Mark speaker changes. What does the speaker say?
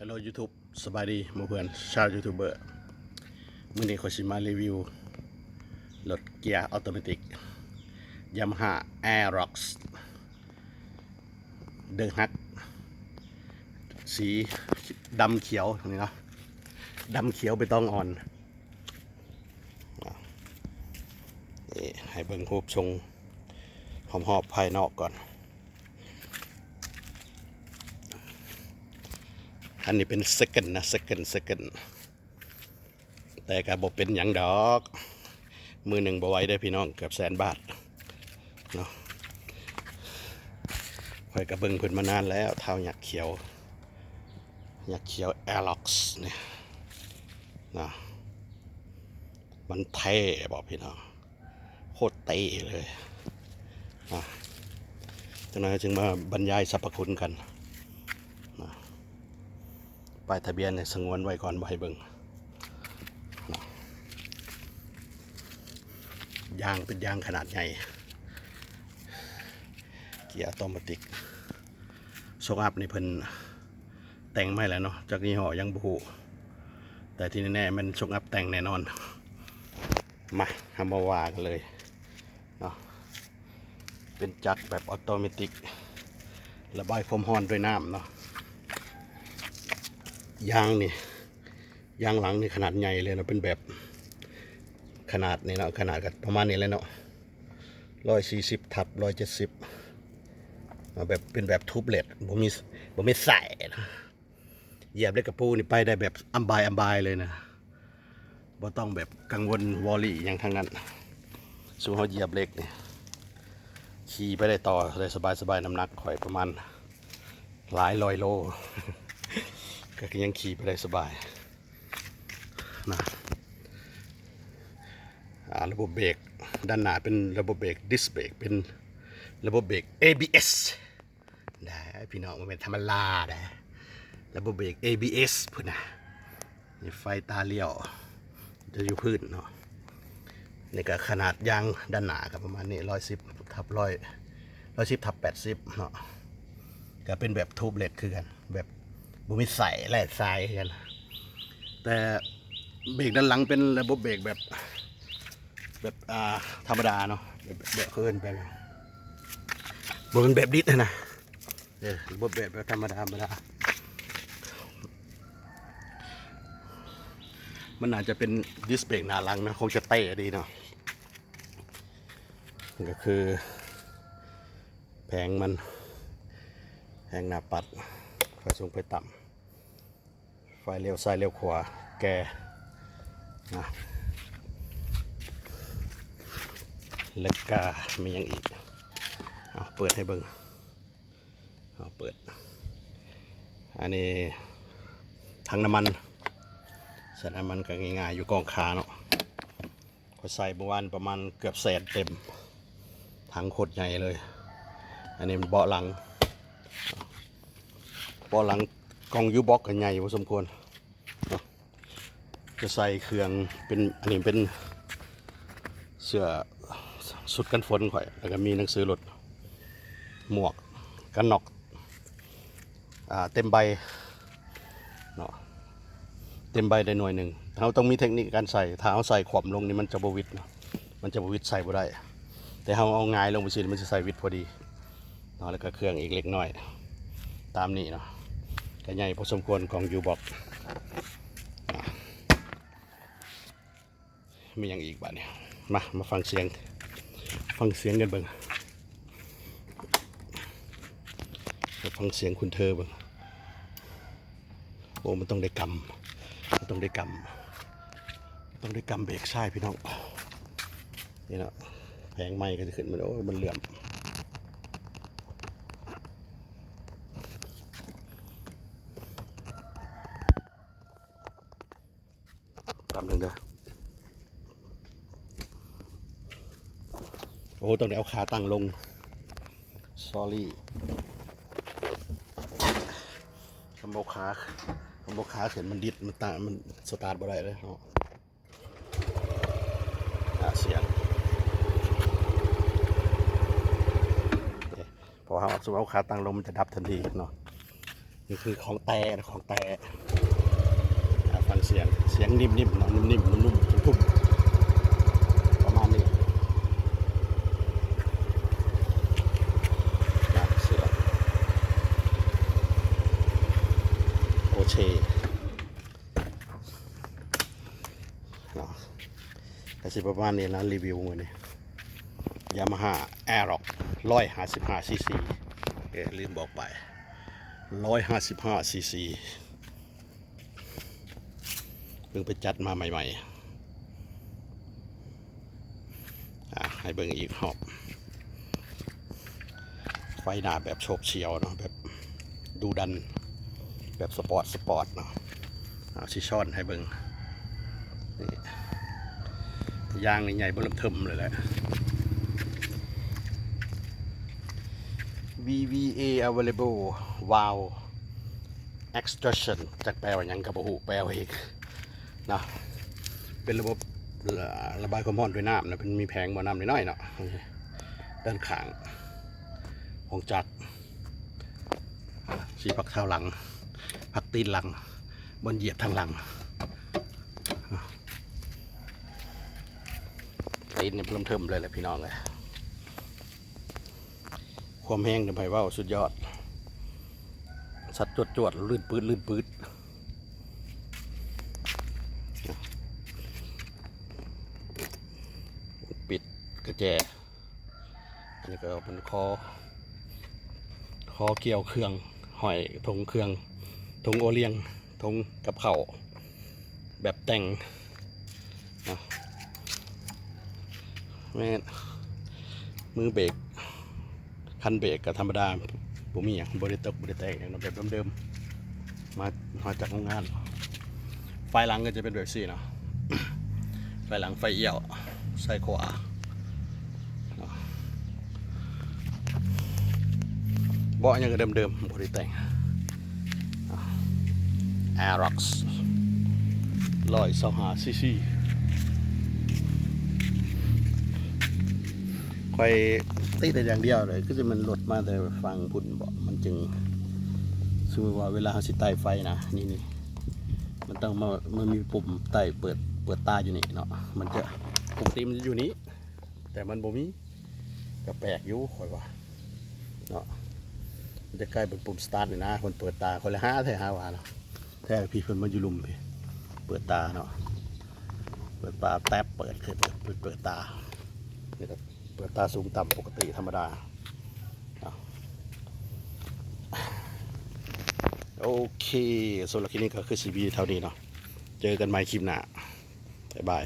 Speaker 1: ฮัลโหลยูทูบสบายดีหมู่เพื่อนชาวยูทูบเบอร์มื่อนี้ขอชิมารีวิวรถเกียร์ออโตเมติกยามาฮ่าแอร์ร็อกส์เดินฮักสีดำเขียวนี่เนาะดำเขียวไปต้องอ่อนนี่ให้เบิ่งรูปทรงหอมๆภายนอกก่อน อันนี้เป็น second นะ second second แต่กระบบเป็นหยังดอก มือหนึ่งบไว้ได้พี่น้องเกือบแสนบาทเนาะคอยกระเบิงเพิ่นมานานแล้วเท้าหยักเขียวหยักเขียว a i r l o x เนี่ยนะมันเท่บอกพี่น้องโคตรเต้เลยนะจังนั้นจึงมาบรรยายสรรพคุณกัน ป้ายทะเบียนเนี่ยสงวนไว้ก่อนบ่ให้เบิ่งยางเป็นยางขนาดใหญ่ เกียร์ออโตเมติโชคอัพนี่เพิ่นแต่งไม่แล้วเนาะจากนี้ห่อยังบฮูแต่ที่แน่ๆมันโชคอัพแต่งแน่นอน มาทำมาวากันเลยเนาะเป็นจักรแบบออโตเมติระบายความร้อนด้วยน้ำเนาะ ยางนี่ยางหลังนี่ขนาดใหญ่เลยเนาะเป็นแบบขนาดนี่เนาะขนาดกับประมาณนี้เลยเนาะร้อยสี่สิบทับร้อยเจ็ดสิบแบบเป็นแบบทูบเล็ตผมมีผมไม่ใส่นะเหยียบเล็กกระปูนี่ไปได้แบบอัมบายอัมบายเลยนะบ่ต้องแบบกังวลวอลลี่อย่างทางนั้นสูงเขาเหยียบเล็กนี่ขี่ไปได้ต่อได้สบายสบายๆน้ำหนักข่อยประมาณหลายร้อยโล ก็ยังขี่ไปได้สบายนะระบบเบรกด้านหน้าเป็นระบบเบรกดิสเบรกเป็นระบบเบรก ABS นะพี่น้องมันเป็นธรรมดานะระบบเบรก ABS พุ่นนะนี่ไฟตาเลี้ยวจะอยู่พื้นเนาะนี่ก็ขนาดยางด้านหน้ากับประมาณนี้ร้อยสิบทับร้อยร้อยสิบทับแปดสิบเนาะก็เป็นแบบทูบเล็ตคือกันแบบ บุมิใส่แล่ทรายกัน แต่เบรกด้านหลังเป็นระบบเบรกแบบ แบบอ่าธรรมดาเนาะแบบแบบเคินไปบนแบบดิสนะเออระบบแบบแบบธรรมดาธรรมดามันอาจจะเป็นดิสเบรกหน้าหลังนะคงจะเตะดีเนาะนี่ก็คือแผงมันแผงหน้าปัดไฟสูงไฟต่ำ ไฟเลี้ยวซ้ายเลี้ยวขวาแกนะแล้วก็มีอย่างอีกเอาเปิดให้เบิ่งเอาเปิด อันนี้ถังน้ำมันใส่น้ำมันก็ง่ายๆอยู่กองขาเนาะก็ใส่เมื่อวานประมาณเกือบแสนเต็มถังโคตรใหญ่เลย อันนี้มันเบาะหลังพอหลังกองยูบ็อกกันใหญ่พอสมควร จะใส่เครื่องเป็นอันนี้เป็นเสื้อสุดกันฝนข่อย แล้วก็มีหนังสือรถหมวกกันนอกอ่าเต็มใบเนาะเต็มใบได้หน่วยหนึ่งเราต้องมีเทคนิคการใส่ถ้าเอาใส่ขวบลงนี่มันจะบวิดเนาะมันจะบวิดใส่บ่ได้ แต่เราเอางายลงไปสิมันจะใส่วิดพอดีเนาะแล้วก็เครื่องอีกเล็กน้อย ตามนี้เนาะก็ใหญ่พอสมควรของยูบอก มีอย่างอีกบ้านเนี่ยมามาฟังเสียง ฟังเสียงกันบิ่งมาฟังเสียงคุณเธอบิ่งโอ้มันต้องได้กำมันต้องได้กำต้องได้กำเบรกใช่พี่น้องนี่นะแผงไม้ก็จะขึ้นมันโอ้มันเหลื่อมตามหนึ่งเด้อ โอ้ต้องได้เอาขาตั้งลง sorry คำบอกขาคำบอกขาเขียนมันดิด มันตามันสตาร์ทบ่ได้เลยเนาะอะเสียงโอเคพอเอาสมมติเอาขาตั้งลงมันจะดับทันทีเนาะ นี่คือของแต่นะของแต่อะฟังเสียง เสียงนิ่มๆเนาะ นิ่มๆนุ่มๆทุ่มๆประมาณนี้นะเสียงโอเชเนาะ ก็สิประมาณนี้นะรีวิวมือนี้ยามาฮ่าแอร์ร็อกร้อยห้าสิบห้าซีซีเอ๊ะลืมบอกไปร้อยห้าสิบห้าซีซีเพิ่งไปจัดมาใหม่ๆอะให้เบิ่งอีกหอบ ไฟหน้าแบบโชบเฉียวเนาะแบบดูดันแบบสปอร์ตสปอร์ตเนาะเอาชิช่อนให้เบิ่งนี่ ยางนี่ใหญ่เบิ่มเทิมเลยแหละ VVA available valve extraction จากแปลว่ายังกับหูแปลว่าอีกนะเป็นระบบระบายความร้อนด้วยน้ำนะเป็นมีแผงบ่อน้ำน้อยๆเนาะด้านข้างของจักรสีพักเท้าหลังพักตีนหลังบนเหยียบทางหลัง ตีนเนี่ยเริ่มเทิมเลยแหละพี่น้องเลยความแห้งเนี่ยไผ่ว่าสุดยอด สัดจวดจวดลื่นปืดลื่นปืดปิดกระแจอันนี้ก็เป็นคอคอเกี่ยวเครื่องหอยทงเครื่องทงโอเลียงทงกับเข่าแบบแต่งนะ แม่มือเบรกคันเบรกกับธรรมดาผมมีอย่างบริตกบริแตกอย่างแบบเดิมๆมามาจากโรงงาน ไฟหลังก็จะเป็นแบบสี่เนาะไฟหลังไฟเอี่ยวใส่ขวาเบาะยังเดิมๆบริแต่ง Aerox ร้อยสองหาซีซี คอยติดแต่อย่างเดียวเลยก็จะมันหลดมาแต่ฟังพุ่นบอกมันจึงสมมติว่าเวลาเราสิไต่ไฟนะนี่นี่มันต้องมามันมีปุ่มไต่เปิดเปิดตาอยู่นี่เนาะมันจะปกติมันจะอยู่นี้ แต่มันบ่มีก็แปลกอยู่คอยว่าเนาะมันจะใกล้เป็นปุ่มสตาร์ทเลยนะคนเปิดตาคนละห้าแท้ห้าวาเนาะแท้พี่เพิ่นมาอยู่ลุมพี่เปิดตาเนาะเปิดตาแทบเปิดคือเปิดเปิดเปิดตานี่ก็ เปิดตาสูงต่ำปกติธรรมดา โอเคสำหรับคลิปนี้ก็คือซีบีเท่านี้เนาะเจอกันใหม่คลิปหน้าบ๊ายบาย